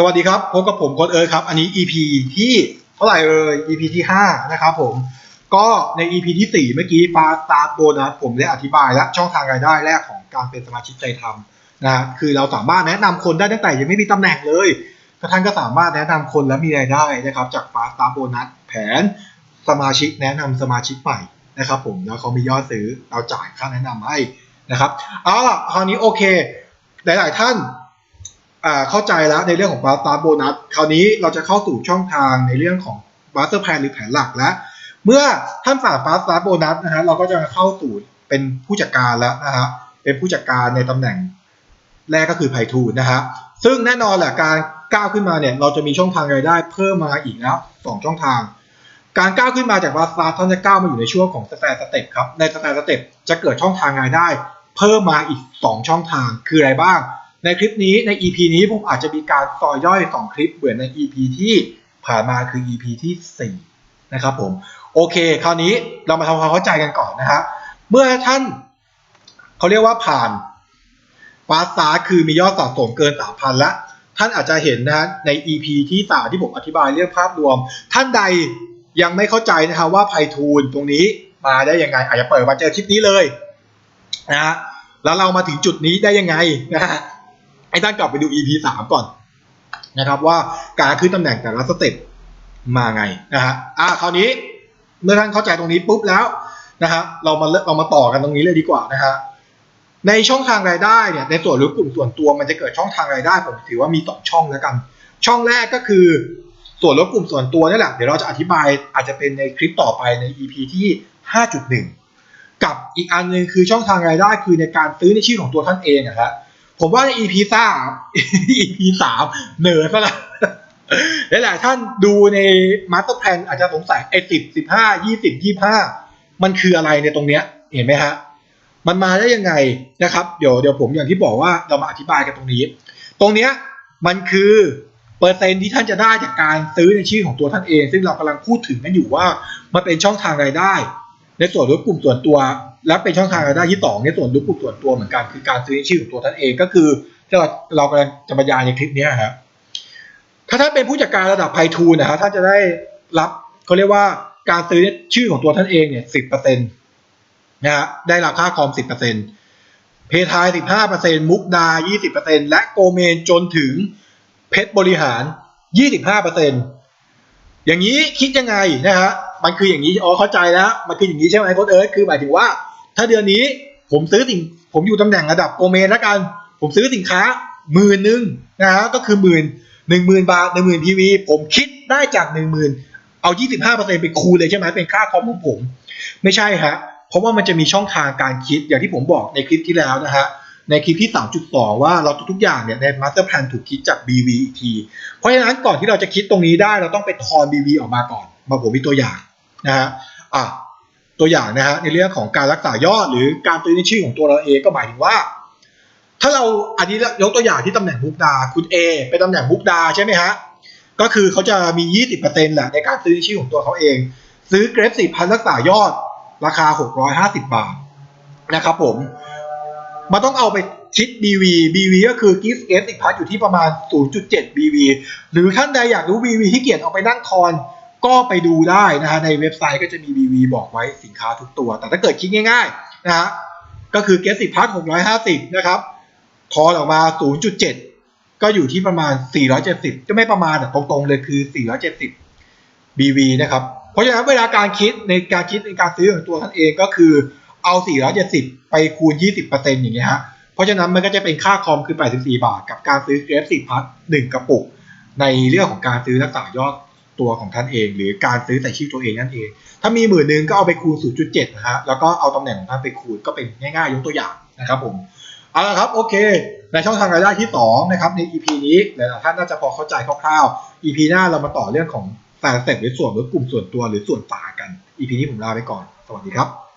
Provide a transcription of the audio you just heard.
สวัสดีครับพบกับผมโค้ดเอิร์ธครับ อันนี้ EP ที่เท่าไหร่เอ่ย EP ที่ 5 นะครับผม ก็ใน EP ที่ 4 เมื่อกี้ฟาสตาร์โบนัสผมได้อธิบายและช่องทางรายได้แรกของการเป็นสมาชิกใจทำนะฮะคือเราสามารถแนะนำคนได้ตั้งแต่ยังไม่มีตำแหน่งเลยก็ท่านก็สามารถแนะนำคนและมีรายได้นะครับ จากฟาสตาร์โบนัสแผนสมาชิกแนะนำสมาชิกใหม่นะครับผมแล้วเขามียอดซื้อเราจ่ายค่าแนะนำให้นะครับอาล่ะคราวนี้โอเค หลาย ๆ ท่าน เข้าใจแล้วในเรื่องของ Fast Start Bonus คราวนี้เราจะเข้าสู่ช่องทางในเรื่องของ Master Plan หรือแผนหลักแล้วเมื่อท่านฝาก Fast Start Bonus นะฮะเราก็จะเข้าสู่เป็นผู้จัดการแล้วนะฮะเป็นผู้จัดการในตำแหน่งแรกก็คือไพฑูรย์นะฮะซึ่งแน่นอนแหละการก้าวขึ้นมาเนี่ยเราจะมีช่องทางรายได้เพิ่มมาอีกแล้วสองช่องทาง การก้าวขึ้นมาจาก Fast Start ท่านจะก้าวมาอยู่ในช่วงของ Stair Step ครับใน Stair Step จะเกิดช่องทางรายได้ เพิ่มมาอีก 2 ช่องทางคืออะไรบ้าง ในคลิปนี้ใน EP นี้ผมอาจจะมีการซอยย่อย 2 คลิปเหมือนใน EP ที่ผ่านมาคือ EP ที่ 4 นะครับผม โอเค คราวนี้เรามาทำความเข้าใจกันก่อนนะฮะเมื่อท่านเขาเรียกว่าผ่านฟาสาคือมียอดสะสมเกิน 3,000ล้วท่านอาจจะเห็นนะฮะใน EP ที่สามที่ผมอธิบายเรื่องภาพรวม ท่านใดยังไม่เข้าใจนะฮะว่าไพฑูรย์ตรงนี้มาได้ยังไง อาจจะเปิดมาเจอคลิปนี้เลยนะฮะแล้วเรามาถึงจุดนี้ได้ยังไงนะฮะ ให้ท่านกลับไปดู EP สามก่อนนะครับว่าการขึ้นตำแหน่งแต่ละสเต็ปมาไงนะฮะอ่าคราวนี้เมื่อท่านเข้าใจตรงนี้ปุ๊บแล้วนะฮะเรามาเรามาต่อกันตรงนี้เลยดีกว่านะฮะในช่องทางรายได้เนี่ยในส่วนหรือกลุ่มส่วนตัวมันจะเกิดช่องทางรายได้ผมถือว่ามีสองช่องแล้วกัน ช่องแรกก็คือส่วนลดกลุ่มส่วนตัวนี่แหละเดี๋ยวเราจะอธิบายอาจจะเป็นในคลิปต่อไปใน EP ที่ 5.1 กับอีกอันหนึงคือช่องทางรายได้คือในการซื้อในชื่อของตัวท่านเองอะครับ ผมว่าใน EP สาม EP สามเหนือซะละหลายๆท่านดูในมาสเตอร์แพลนอาจจะสงสัยไอ้สิบสิบห้ายี่สิบยี่ห้ามันคืออะไรในตรงเนี้ย เห็นไหมฮะ มันมาได้ยังไงนะครับ เดี๋ยวเดี๋ยวผมอย่างที่บอกว่าเรามาอธิบายกันตรงนี้ ตรงเนี้ยมันคือเปอร์เซ็นต์ที่ท่านจะได้จากการซื้อในชื่อของตัวท่านเอง ซึ่งเรากำลังพูดถึงกันอยู่ว่า มันเป็นช่องทางรายได้ ในส่วนลดกลุ่มส่วนตัว และเป็นช่องทางรายได้ที่สองในส่วนลดกลุ่มส่วนตัวเหมือนกันคือการซื้อในชื่อของตัวท่านเองก็คือที่เราเรากำลังจะบรรยายในคลิปนี้ครับถ้าท่านเป็นผู้จัดการระดับไพฑูรย์นะฮะท่านจะได้รับเขาเรียกว่าการซื้อชื่อของตัวท่านเองเนี่ยสิบเปอร์เซ็นต์นะฮะได้ราคาคอมสิบเปอร์เซ็นต์เพทายสิบห้าเปอร์เซ็นต์มุกดายี่สิบเปอร์เซ็นต์และโกเมนจนถึงเพชรบริหารยี่สิบห้าเปอร์เซ็นต์อย่างนี้คิดยังไงนะฮะมันคืออย่างนี้อ๋อเข้าใจแล้ว มันคืออย่างนี้ใช่ไหมโค้ดเอิร์ธคือหมายถึงว่า ถ้าเดือนนี้ผมซื้อสิ่งผมอยู่ตำแหน่งระดับโกเมนแล้วกัน ผมซื้อสินค้าหมื่นหนึ่งนะฮะก็คือหมื่นหนึ่งหมื่นบาทหนึ่งหมื่นพีวีผมคิดได้จากหนึ่งหมื่นเอายี่สิบห้าเปอร์เซ็นต์ไปคูณเลยใช่ไหมเป็นค่าคอมของผม ไม่ใช่ฮะเพราะว่ามันจะมีช่องทางการคิดอย่างที่ผมบอกในคลิปที่แล้วนะฮะในคลิปที่ 3.2 ว่าเราทุกๆอย่างเนี่ยใน Master Plan ถูกคิดจาก BV อีกที เพราะฉะนั้นก่อนที่เราจะคิดตรงนี้ได้เราต้องไปทอน BV ออกมาก่อน มาผมมีตัวอย่างนะฮะอะ ตัวอย่างนะฮะในเรื่องของการรักษายอดหรือการซื้อในชื่อของตัวเราเองก็หมายถึงว่า ถ้าเราอันนี้ยกตัวอย่างที่ตำแหน่งบุกดาคุณ A เป็นตำแหน่งบุกดาใช่ไหมฮะก็คือเขาจะมี 20%แหละในการซื้อในชื่อของตัวเขาเอง ซื้อเกรฟสี่พันรักษายอดราคา 650 บาทนะครับผมมันต้องเอาไปคิด BV BV ก็คือ Gift S อีกพัทอยู่ที่ประมาณ 0.7 BV หรือท่านใดอยากรู้ BV ที่เกียจเอาไปนั่งทอน ก็ไปดูได้นะฮะในเว็บไซต์ก็จะมี BV บอกไว้สินค้าทุกตัว แต่ถ้าเกิดคิดง่ายๆนะฮะก็คือ Gift 10พัท650นะครับทอนออกมา0.7ก็อยู่ที่ประมาณ470ก็ไม่ประมาณแต่ตรงๆเลยคือ470 BV นะครับ เพราะฉะนั้นเวลาการคิดในการคิดในการซื้อของตัวท่านเองก็คือเอา 470 ไปคูณ 20%อย่างเงี้ยฮะ เพราะฉะนั้นมันก็จะเป็นค่าคอมคือ 84 บาท กับการซื้อเกรฟ10พัท1กระปุก ในเรื่องของการซื้อรักษายอด ตัวของท่านเอง หรือการซื้อใส่ชื่อตัวเองนั่นเอง ถ้ามีหมื่นหนึ่งก็เอาไปคูณ 0.7 นะฮะ แล้วก็เอาตำแหน่งของท่านไปคูณก็เป็นง่ายๆ ยกตัวอย่างนะครับผมเอาละครับโอเค ในช่องทางรายได้ที่2นะครับใน EP นี้หลายๆท่านน่าจะพอเข้าใจคร่าวๆ EP หน้าเรามาต่อเรื่องของแต่สเต็ปหรือส่วนหรือกลุ่มส่วนตัวหรือส่วนต่างกัน EP นี้ผมลาไปก่อน สวัสดีครับ